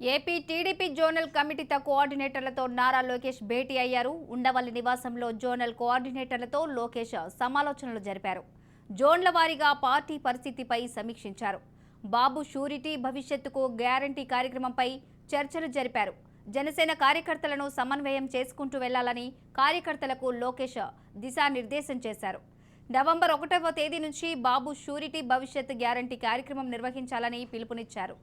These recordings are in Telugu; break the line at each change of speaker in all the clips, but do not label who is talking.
ఏపీ టీడీపీ జోనల్ కమిటీతో కోఆర్డినేటర్లతో నారా లోకేష్ భేటీ అయ్యారు. ఉండవల్లి నివాసంలో జోనల్ కోఆర్డినేటర్లతో లోకేష్ సమాలోచనలు జరిపారు. జోన్ల వారీగా పార్టీ పరిస్థితిపై సమీక్షించారు. బాబు షూరిటీ భవిష్యత్తుకు గ్యారంటీ కార్యక్రమంపై చర్చలు జరిపారు. జనసేన కార్యకర్తలను సమన్వయం చేసుకుంటూ వెళ్ళాలని కార్యకర్తలకు లోకేష్ దిశానిర్దేశం చేశారు. నవంబర్ ఒకటవ తేదీ నుంచి బాబు షూరిటీ భవిష్యత్ గ్యారంటీ కార్యక్రమం నిర్వహించాలని పిలుపునిచ్చారు.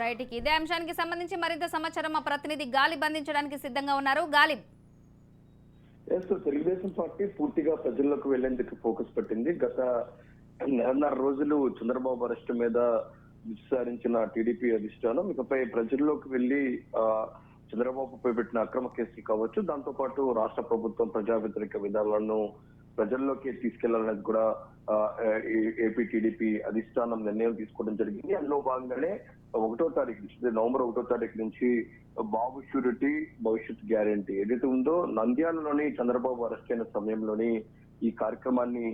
రైట్ ఇదే అంశానికి సంబంధించి మరింత సమాచారం మా ప్రతినిధి గాలి బంధించడానికి సిద్ధంగా ఉన్నారు. గాలి.
ఎస్ తెలుగుదేశం పార్టీ పూర్తిగా ప్రజల్లోకి వెళ్ళేందుకు ఫోకస్ పెట్టింది. గత నెలన్నర రోజులు చంద్రబాబు అరెస్ట్ మీద విచారించిన టీడీపీ అధిష్టానం ఇకపై ప్రజల్లోకి వెళ్ళి ఆ, చంద్రబాబుపై పెట్టిన అక్రమ కేసులు కావచ్చు దాంతో పాటు రాష్ట్ర ప్రభుత్వం ప్రజా వ్యతిరేక విధానాలను ప్రజల్లోకి తీసుకెళ్ళాలనేది కూడా ఏపీ టీడీపీ అధిష్టానం నిర్ణయం తీసుకోవడం జరిగింది. అందులో భాగంగానే ఒకటో తారీఖు నుంచి నవంబర్ ఒకటో తారీఖు నుంచి బాబు షూరిటీ భవిష్యత్ గ్యారంటీ ఏదైతే ఉందో నంద్యాలలోని చంద్రబాబు అరెస్ట్ అయిన సమయంలోని ఈ కార్యక్రమాన్ని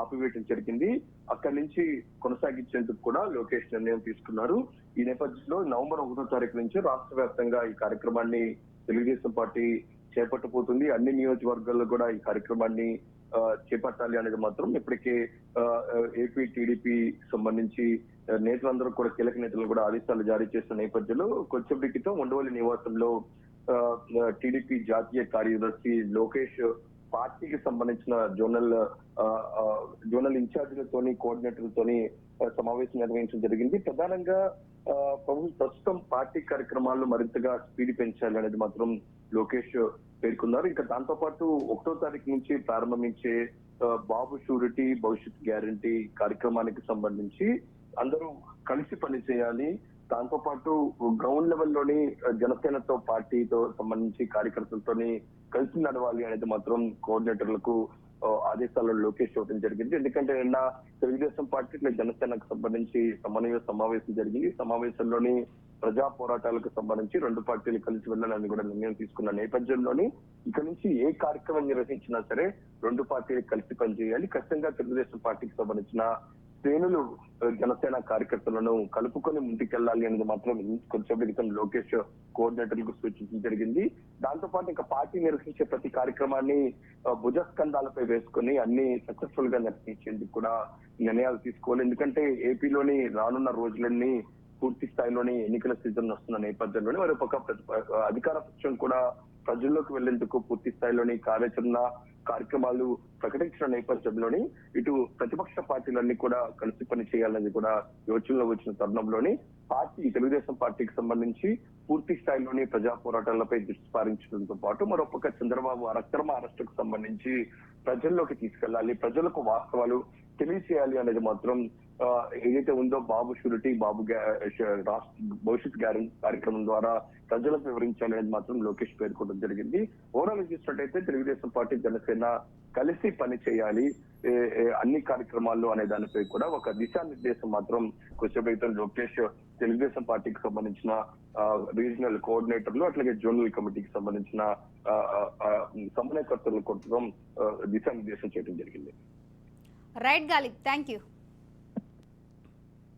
ఆపివేయటం జరిగింది. అక్కడి నుంచి కొనసాగించేందుకు కూడా లోకేష్ నిర్ణయం తీసుకున్నారు. ఈ నేపథ్యంలో నవంబర్ ఒకటో తారీఖు నుంచి రాష్ట్ర వ్యాప్తంగా ఈ కార్యక్రమాన్ని తెలుగుదేశం పార్టీ చేపట్టబోతుంది. అన్ని నియోజకవర్గాల్లో కూడా ఈ కార్యక్రమాన్ని చేపట్టాలి అనేది మాత్రం ఇప్పటికే ఆ, ఏపీ టీడీపీ సంబంధించి నేతలందరూ కూడా కీలక నేతలు కూడా ఆదేశాలు జారీ చేసిన నేపథ్యంలో కొంచెం క్రితం ఉండవల్లి నివాసంలో ఆ, టీడీపీ జాతీయ కార్యదర్శి లోకేష్ పార్టీకి సంబంధించిన జోనల్ ఆ, జోనల్ ఇన్ఛార్జీలతోని కోఆర్డినేటర్లతోని సమావేశం నిర్వహించడం జరిగింది. ప్రధానంగా ఆ, ప్రస్తుతం పార్టీ కార్యక్రమాల్లో మరింతగా స్పీడ్ పెంచాలి అనేది మాత్రం లోకేష్ పేర్కొన్నారు. ఇంకా దాంతో పాటు ఒకటో తారీఖు నుంచి ప్రారంభించే బాబు షూరిటీ భవిష్యత్ గ్యారంటీ కార్యక్రమానికి సంబంధించి అందరూ కలిసి పనిచేయాలి. దాంతో పాటు గ్రౌండ్ లెవెల్లోని జనసేనతో పార్టీతో సంబంధించి కార్యకర్తలతోని కలిసి నడవాలి అనేది మాత్రం కోఆర్డినేటర్లకు ఆదేశాలు లోకేష్ ఇవ్వడం జరిగింది. ఎందుకంటే నిన్న తెలుగుదేశం పార్టీ ఇట్లా జనసేనకు సంబంధించి సమన్వయ సమావేశం జరిగింది. సమావేశంలోని ప్రజా పోరాటాలకు సంబంధించి రెండు పార్టీలు కలిసి వెళ్ళాలని కూడా నిర్ణయం తీసుకున్న నేపథ్యంలోని ఇక నుంచి ఏ కార్యక్రమం నిర్వహించినా సరే రెండు పార్టీలు కలిసి పనిచేయాలి. ఖచ్చితంగా తెలుగుదేశం పార్టీకి సంబంధించిన శ్రేణులు జనసేన కార్యకర్తలను కలుపుకొని ముందుకెళ్ళాలి అనేది మాత్రం కొంచెం క్రితం లోకేష్ కోఆర్డినేటర్లకు సూచించడం జరిగింది. దాంతో పాటు ఇంకా పార్టీ నిర్వహించే ప్రతి కార్యక్రమాన్ని భుజస్కంధాలపై వేసుకొని అన్ని సక్సెస్ఫుల్గా నిర్వహించేందుకు కూడా నిర్ణయాలు తీసుకోవాలి. ఎందుకంటే ఏపీలోని రానున్న రోజులన్నీ పూర్తి స్థాయిలోని ఎన్నికల సీజన్ వస్తున్న నేపథ్యంలోనే మరి ఒక ప్రతి- అధికార పక్షం కూడా ప్రజల్లోకి వెళ్ళేందుకు పూర్తి స్థాయిలోని కార్యాచరణ కార్యక్రమాలు ప్రకటించిన నేపథ్యంలోని ఇటు ప్రతిపక్ష పార్టీలన్నీ కూడా కలిసి పని చేయాలని కూడా యోచనలో వచ్చిన తరుణంలోని పార్టీ తెలుగుదేశం పార్టీకి సంబంధించి పూర్తి స్థాయిలోని ప్రజా పోరాటాలపై దృష్టి సారించడంతో పాటు మరొక చంద్రబాబు అక్రమ అరెస్టుకు సంబంధించి ప్రజల్లోకి తీసుకెళ్ళాలి ప్రజలకు వాస్తవాలు తెలియచేయాలి అనేది మాత్రం ఏదైతే ఉందో బాబు షూరిటీ బాబు గ్యా- రాష్ట్ర భవిష్యత్ గ్యారెంటీ కార్యక్రమం ద్వారా ప్రజలకు వివరించాలి అనేది మాత్రం లోకేష్ పేర్కొనడం జరిగింది. ఓవరాల్ చూసినట్టయితే తెలుగుదేశం పార్టీ జనసేన కలిసి పని చేయాలి అన్ని కార్యక్రమాల్లో అనే దానిపై కూడా ఒక దిశానిర్దేశం మాత్రం కొంచెం లోకేష్ తెలుగుదేశం పార్టీకి సంబంధించిన రీజనల్ కోఆర్డినేటర్లు అట్లాగే జోనల్ కమిటీకి సంబంధించిన సమన్వయకర్తలు ఆ, కోసం దిశానిర్దేశం చేయడం జరిగింది.
రైట్ గాలి థ్యాంక్ యూ